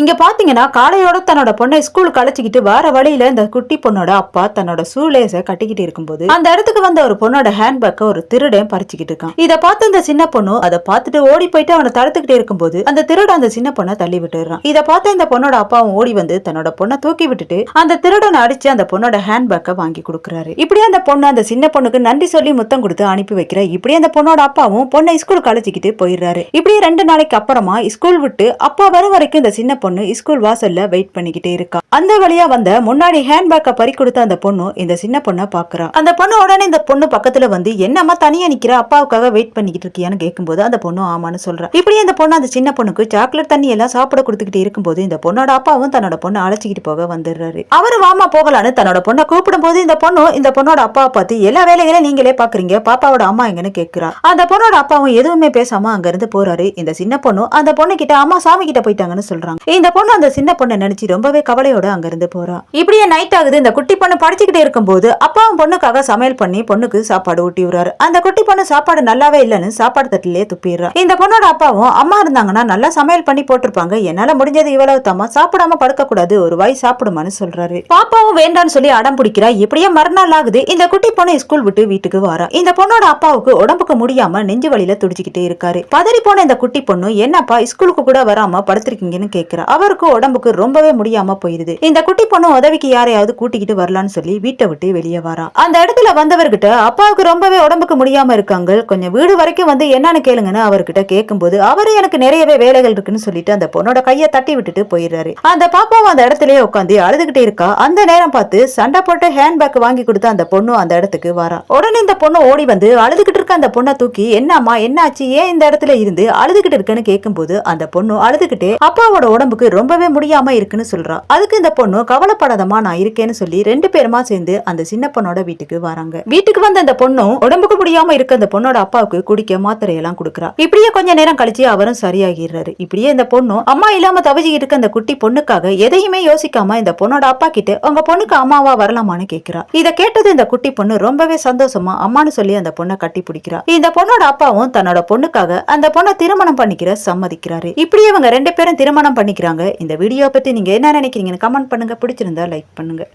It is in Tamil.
இங்க பாத்தீங்கன்னா காலையோட தன்னோட பொண்ணை ஸ்கூலுக்கு அழைச்சிக்கிட்டு வர வழியில இந்த குட்டி பொண்ணோட அப்பா தன்னோட ஷூலேஸ கட்டிக்கிட்டு இருக்கும்போது அந்த இடத்துக்கு வந்த ஒரு பொண்ணோட ஹேண்ட்பேக்க ஒரு திருடன் பறிச்சுக்கிட்டு இருக்கான். இத பார்த்து அந்த சின்ன பொண்ணு அதை பார்த்துட்டு ஓடி போயிட்டு அவனை தடுத்துக்கிட்டே இருக்கும்போது அந்த திருடன் அந்த சின்ன பொண்ணை தள்ளி விட்டுறான் இத பார்த்து இந்த பொண்ணோட அப்பாவும் ஓடி வந்து தன்னோட பொண்ணை தூக்கி விட்டுட்டு அந்த திருடனை அடிச்சு அந்த பொண்ணோட ஹேண்ட்பேக்கை வாங்கி கொடுக்குறாரு. இப்படியே அந்த பொண்ணு அந்த சின்ன பொண்ணுக்கு நன்றி சொல்லி முத்தம் கொடுத்து அனுப்பி வைக்கிற இப்படியே அந்த பொண்ணோட அப்பாவும் பொண்ணை ஸ்கூலுக்கு அழைச்சிக்கிட்டு போயிடுறாரு. இப்படியே ரெண்டு நாளைக்கு அப்புறமா ஸ்கூல் விட்டு அப்பா வர வரைக்கும் இந்த சின்ன பொண்ணு ஸ்கூல் வாசல்ல வெயிட் பண்ணிக்கிட்டே இருக்கா. அந்த வழியா வந்த முன்னாடி ஹேண்ட்பேக்கை பறி கொடுத்த அந்த பொண்ணு இந்த சின்ன பொண்ணை பாக்குறா. அந்த பொண்ணு உடனே இந்த பொண்ணு பக்கத்துல வந்து என்னம்மா தனியா நிக்கிற அப்பாவுக்காக வெயிட் பண்ணிக்கிட்டு இருக்கியான்னு கேட்கும்போது அந்த பொண்ணு ஆமான்னு சொல்றா. இப்படி அந்த பொண்ணு அந்த சின்ன பொண்ணுக்கு சாக்லேட் தண்ணி எல்லாம் சாப்பிட கொடுத்துக்கிட்டு இருக்கும்போது இந்த பொண்ணோட அப்பாவும் தன்னோட பொண்ணு அழைச்சிக்கிட்டு போக வந்துடுறாரு. அவரு வாமா போகலான்னு தன்னோட பொண்ணை கூப்பிடும் போது இந்த பொண்ணு இந்த பொண்ணோட அப்பாவை பார்த்து எல்லா வேலைகளையும் நீங்களே பாக்குறீங்க பாப்பாவோட அம்மா எங்கன்னு கேக்குறா. அந்த பொண்ணோட அப்பாவும் எதுவுமே பேசாம அங்க இருந்து போறாரு. இந்த சின்ன பொண்ணு அந்த பொண்ணு கிட்ட அம்மா சாமி கிட்ட போயிட்டாங்கன்னு சொல்றாங்க. இந்த பொண்ணு அந்த சின்ன பொண்ணை நினைச்சு ரொம்பவே கவலையோட அங்கிருந்து போறா. இப்படியே நைட் ஆகுது. இந்த குட்டி பொண்ணு படிச்சுக்கிட்டே இருக்கும்போது அப்பாவும் பொண்ணுக்காக சமையல் பண்ணி பொண்ணுக்கு சாப்பாடு ஊட்டி விடுறாரு. அந்த குட்டி பொண்ணு சாப்பாடு நல்லாவே இல்லைன்னு சாப்பாடு தட்டிலே துப்பிடுறா. இந்த பொண்ணோட அப்பாவும் அம்மா இருந்தாங்கன்னா நல்லா சமையல் பண்ணி போட்டிருப்பாங்க. என்னால முடிஞ்சது இவ்வளவு தாமா சாப்பிடாம படுக்க கூடாது ஒரு வாய் சாப்பிடுமான்னு சொல்றாரு. பாப்பாவும் வேண்டான்னு சொல்லி அடம் பிடிக்கிறா. இப்படியே மறுநாள் ஆகுது. இந்த குட்டி பொண்ணு ஸ்கூல் விட்டு வீட்டுக்கு வரா இந்த பொண்ணோட அப்பாவுக்கு உடம்புக்கு முடியாம நெஞ்சு வழியில துடிச்சுக்கிட்டே இருக்காரு. பதறி போன இந்த குட்டி பொண்ணு என்னப்பா ஸ்கூலுக்கு கூட வராம படுத்திருக்கீங்கன்னு கேக்குறா. அவருக்கு உடம்புக்கு ரொம்பவே முடியாம போயிருது. இந்த குட்டி பொண்ணு உதவிக்கு யாரையாவது கூட்டிக்கிட்டு வரலான்னு சொல்லி வீட்டை விட்டு வெளியே வரா. அந்த இடத்துல வந்தவர்கிட்ட அப்பாவுக்கு ரொம்பவே உடம்புக்கு முடியாம இருக்காங்க கொஞ்சம் வீடு வரைக்கும் வந்து என்னன்னு கேளுங்கன்னு அவர்கிட்ட கேட்கும்போது அவரு எனக்கு நிறையவே வேலைகள் இருக்குன்னு சொல்லிட்டு அந்த பொண்ணோட கையை தட்டி விட்டுட்டு போயிடுறாரு. அந்த பாப்பாவும் அந்த இடத்துலயே உட்காந்து அழுதுகிட்டே இருக்கா. அந்த நேரம் பார்த்து சண்டை போட்டு ஹேண்ட்பேக் வாங்கி கொடுத்த அந்த பொண்ணு அந்த இடத்துக்கு வரா. உடனே இந்த பொண்ணு ஓடி வந்து அழுதுகிட்டு இருக்க அந்த பொண்ணை தூக்கி என்னம்மா என்னாச்சு? ஏன் இந்த இடத்துல இருந்து அழுதுகிட்டு இருக்குன்னு கேட்கும்போது அந்த பொண்ணு அழுதுகிட்டே அப்பாவோட உடம்புக்கு ரொம்பவே முடியாம இருக்குன்னு சொல்றா. அதுக்கு இந்த பொண்ணு கவலைப்படாதமா நான் இருக்கேன்னு சொல்லி ரெண்டு பேருமா சேர்ந்து அந்த சின்ன பொண்ணோட வீட்டுக்கு வராங்க. வீட்டுக்கு வந்த அந்த பொண்ணும் உடம்புக்கு முடியாம இருக்க அந்த பொண்ணோட அப்பாவுக்கு குடிக்க மாத்திரை எல்லாம் கொடுக்குறா. இப்படியே கொஞ்ச நேரம் கழிச்சு அவரும் சரியாகிடுறாரு. இப்படியே இந்த பொண்ணும் அம்மா இல்லாம தவிச்சிக்கிட்டு இருக்க அந்த குட்டி பொண்ணுக்காக எதையுமே யோசிக்காம இந்த பொண்ணோட அப்பா கிட்ட உங்க பொண்ணுக்கு அம்மாவா வரலாமான்னு கேக்குறா. இதை கேட்டது இந்த குட்டி பொண்ணு ரொம்பவே சந்தோஷமா அம்மான்னு சொல்லி அந்த பொண்ணை கட்டி பிடிக்கிறா. இந்த பொண்ணோட அப்பாவும் தன்னோட பொண்ணுக்காக அந்த பொண்ணை திருமணம் பண்ணிக்கிற சம்மதிக்கிறாரு. இப்படி இவங்க ரெண்டு பேரும் திருமணம் பண்ணிக்கிறாங்க இந்த வீடியோ பத்தி நீங்க என்ன நினைக்கிறீங்கன்னு கமெண்ட் பண்ணுங்க. பிடிச்சிருந்தா லைக் பண்ணுங்க.